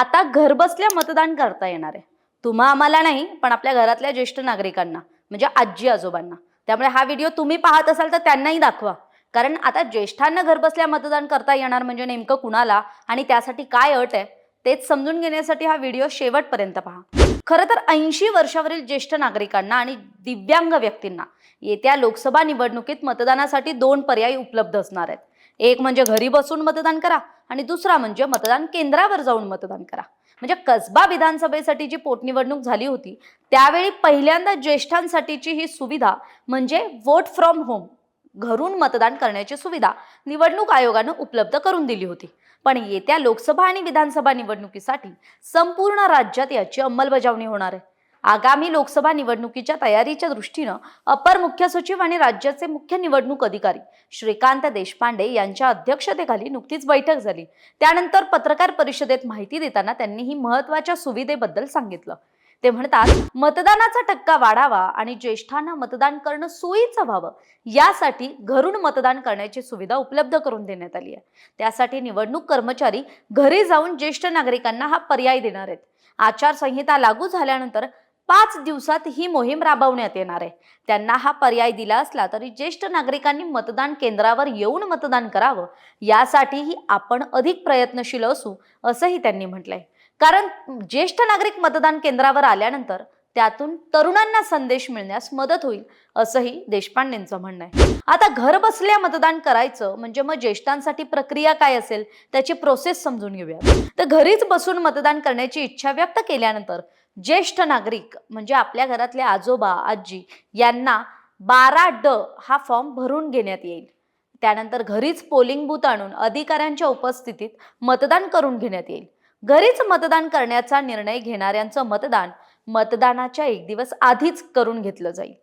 आता घरबसल्या मतदान करता येणार आहे. तुम्हा आम्हाला नाही पण आपल्या घरातल्या ज्येष्ठ नागरिकांना म्हणजे आजी आजोबांना. त्यामुळे हा व्हिडिओ तुम्ही पाहत असाल तर त्यांनाही दाखवा. कारण आता ज्येष्ठांना घरबसल्या मतदान करता येणार म्हणजे नेमकं कुणाला आणि त्यासाठी काय अट आहे तेच समजून घेण्यासाठी हा व्हिडिओ शेवटपर्यंत पहा. खरं तर ऐंशी वर्षावरील ज्येष्ठ नागरिकांना आणि दिव्यांग व्यक्तींना येत्या लोकसभा निवडणुकीत मतदानासाठी दोन पर्याय उपलब्ध असणार आहेत. एक म्हणजे घरी बसून मतदान करा आणि दुसरा म्हणजे मतदान केंद्रावर जाऊन मतदान करा. म्हणजे कसबा विधानसभेसाठी जी पोटनिवडणूक झाली होती त्यावेळी पहिल्यांदा ज्येष्ठांसाठीची ही सुविधा म्हणजे वोट फ्रॉम होम घरून मतदान करण्याची सुविधा निवडणूक आयोगानं उपलब्ध करून दिली होती. पण येत्या लोकसभा आणि विधानसभा निवडणुकीसाठी संपूर्ण राज्यात याची अंमलबजावणी होणार आहे. आगामी लोकसभा निवडणुकीच्या तयारीच्या दृष्टीनं अपर मुख्य सचिव आणि राज्याचे मुख्य निवडणूक अधिकारी श्रीकांत देशपांडे यांच्या अध्यक्षतेखाली नुकतीच बैठक झाली. त्यानंतर पत्रकार परिषदेत माहिती देताना त्यांनी ही महत्त्वाच्या सुविधेबद्दल सांगितलं. ते म्हणतात मतदानाचा टक्का वाढावा आणि ज्येष्ठांना मतदान करणं सोयीचं व्हावं यासाठी घरून मतदान करण्याची सुविधा उपलब्ध करून देण्यात आली आहे. त्यासाठी निवडणूक कर्मचारी घरी जाऊन ज्येष्ठ नागरिकांना हा पर्याय देणार आहेत. आचारसंहिता लागू झाल्यानंतर पाच दिवसात ही मोहीम राबवण्यात येणार आहे. त्यांना हा पर्याय दिला असला तरी ज्येष्ठ नागरिकांनी मतदान केंद्रावर येऊन मतदान करावं यासाठीही आपण अधिक प्रयत्नशील असू असंही त्यांनी म्हटलंय. कारण ज्येष्ठ नागरिक मतदान केंद्रावर आल्यानंतर त्यातून तरुणांना संदेश मिळण्यास मदत होईल असंही देशपांडेंचं म्हणणं आहे. आता घर बसल्या मतदान करायचं म्हणजे मग ज्येष्ठांसाठी प्रक्रिया काय असेल त्याची प्रोसेस समजून घेऊया तर घरीच बसून मतदान करण्याची इच्छा व्यक्त केल्यानंतर ज्येष्ठ नागरिक म्हणजे आपल्या घरातले आजोबा आजी यांना बारा ड हा फॉर्म भरून घेण्यात येईल. त्यानंतर घरीच पोलिंग बूथ आणून अधिकाऱ्यांच्या उपस्थितीत मतदान करून घेण्यात येईल. घरीच मतदान करण्याचा निर्णय घेणाऱ्यांचं मतदान मतदानाच्या एक दिवस आधीच करून घेतलं जाईल.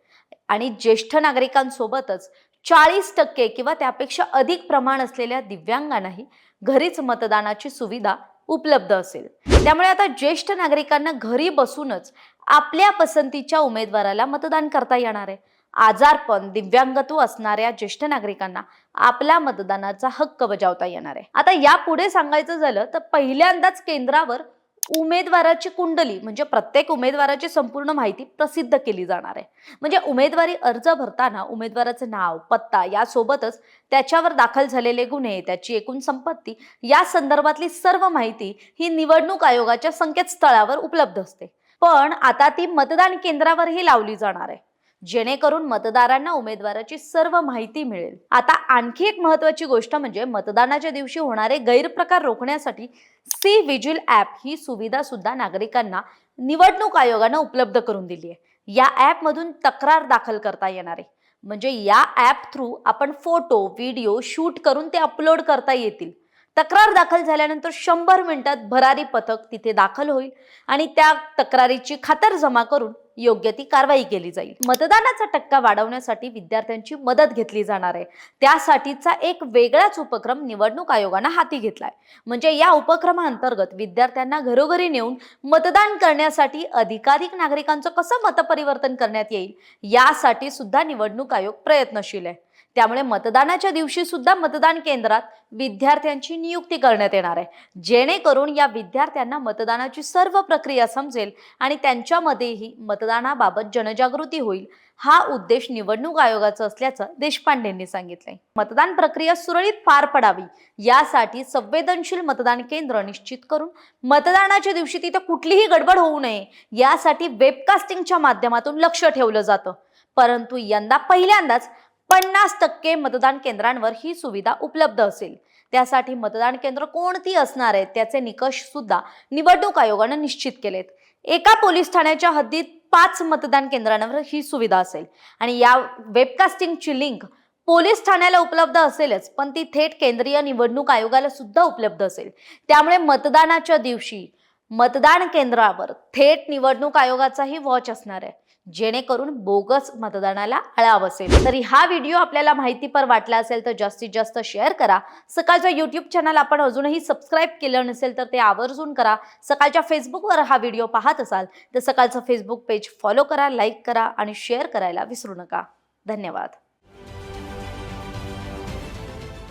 आणि ज्येष्ठ नागरिकांसोबतच चाळीस टक्के किंवा त्यापेक्षा अधिक प्रमाण असलेल्या दिव्यांगांनाही घरीच मतदानाची सुविधा उपलब्ध असेल. त्यामुळे आता ज्येष्ठ नागरिकांना घरी बसूनच आपल्या पसंतीच्या उमेदवाराला मतदान करता येणार आहे. आजारपण दिव्यांगत्व असणाऱ्या ज्येष्ठ नागरिकांना आपला मतदानाचा हक्क बजावता येणार आहे. आता यापुढे सांगायचं झालं तर पहिल्यांदाच केंद्रावर उमेदवाराची कुंडली म्हणजे प्रत्येक उमेदवाराची संपूर्ण माहिती प्रसिद्ध केली जाणार आहे. म्हणजे उमेदवारी अर्ज भरताना उमेदवाराचं नाव पत्ता यासोबतच त्याच्यावर दाखल झालेले गुन्हे त्याची एकूण संपत्ती या संदर्भातली सर्व माहिती ही निवडणूक आयोगाच्या संकेतस्थळावर उपलब्ध असते. पण आता ती मतदान केंद्रावरही लावली जाणार आहे. जेणेकरून मतदारांना उमेदवाराची सर्व माहिती मिळेल. आता आणखी एक महत्वाची गोष्ट म्हणजे मतदानाच्या दिवशी होणारे गैरप्रकार रोखण्यासाठी सी विजिल ॲप ही सुविधा सुद्धा नागरिकांना निवडणूक आयोगानं उपलब्ध करून दिली आहे या ॲपमधून तक्रार दाखल करता येणार आहे. म्हणजे या ॲप थ्रू आपण फोटो व्हिडिओ शूट करून ते अपलोड करता येतील. तक्रार दाखल झाल्यानंतर शंभर मिनिटात भरारी पथक तिथे दाखल होईल आणि त्या तक्रारीची खातर जमा करून योग्य ती कारवाई केली जाईल. मतदानाचा टक्का वाढवण्यासाठी विद्यार्थ्यांची मदत घेतली जाणार आहे. त्यासाठीचा एक वेगळाच उपक्रम निवडणूक आयोगानं हाती घेतलाय. म्हणजे या उपक्रमाअंतर्गत विद्यार्थ्यांना घरोघरी नेऊन मतदान करण्यासाठी अधिकाधिक नागरिकांचं कसं मतपरिवर्तन करण्यात येईल? यासाठी सुद्धा निवडणूक आयोग प्रयत्नशील आहे. त्यामुळे मतदानाच्या दिवशी सुद्धा मतदान केंद्रात विद्यार्थ्यांची नियुक्ती करण्यात येणार आहे. जेणेकरून या विद्यार्थ्यांना मतदानाची सर्व प्रक्रिया समजेल आणि त्यांच्यामध्येही मतदानाबाबत जनजागृती होईल. हा उद्देश निवडणूक आयोगाचा असल्याचं देशपांडेंनी सांगितलंय. मतदान प्रक्रिया सुरळीत पार पडावी यासाठी संवेदनशील मतदान केंद्र निश्चित करून मतदानाच्या दिवशी तिथे कुठलीही गडबड होऊ नये यासाठी वेबकास्टिंगच्या माध्यमातून लक्ष ठेवलं जातं. परंतु यंदा पहिल्यांदाच पन्नास टक्के मतदान केंद्रांवर ही सुविधा उपलब्ध असेल. त्यासाठी मतदान केंद्र कोणती असणार आहेत त्याचे निकष सुद्धा निवडणूक आयोगानं निश्चित केलेत. एका पोलीस ठाण्याच्या हद्दीत पाच मतदान केंद्रांवर ही सुविधा असेल. आणि या वेबकास्टिंगची लिंक पोलीस ठाण्याला उपलब्ध असेलच पण ती थेट केंद्रीय निवडणूक आयोगाला सुद्धा उपलब्ध असेल. त्यामुळे मतदानाच्या दिवशी मतदान केंद्रावर थेट निवडणूक आयोगाचाही वॉच असणार आहे. जेणेकरून बोगस मतदानाला आळा बसेल. तरी हा व्हिडिओ आपल्याला माहितीपर वाटला असेल तर जास्तीत जास्त शेअर करा. सकाळच्या युट्यूब चॅनल आपण अजूनही सबस्क्राईब केलं नसेल तर ते आवर्जून करा. सकाळच्या फेसबुकवर हा व्हिडिओ पाहत असाल तर सकाळचं फेसबुक पेज फॉलो करा लाईक करा आणि शेअर करायला विसरू नका. धन्यवाद.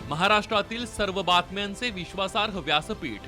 महाराष्ट्रातील सर्व बातम्यांचे विश्वासार्ह व्यासपीठ.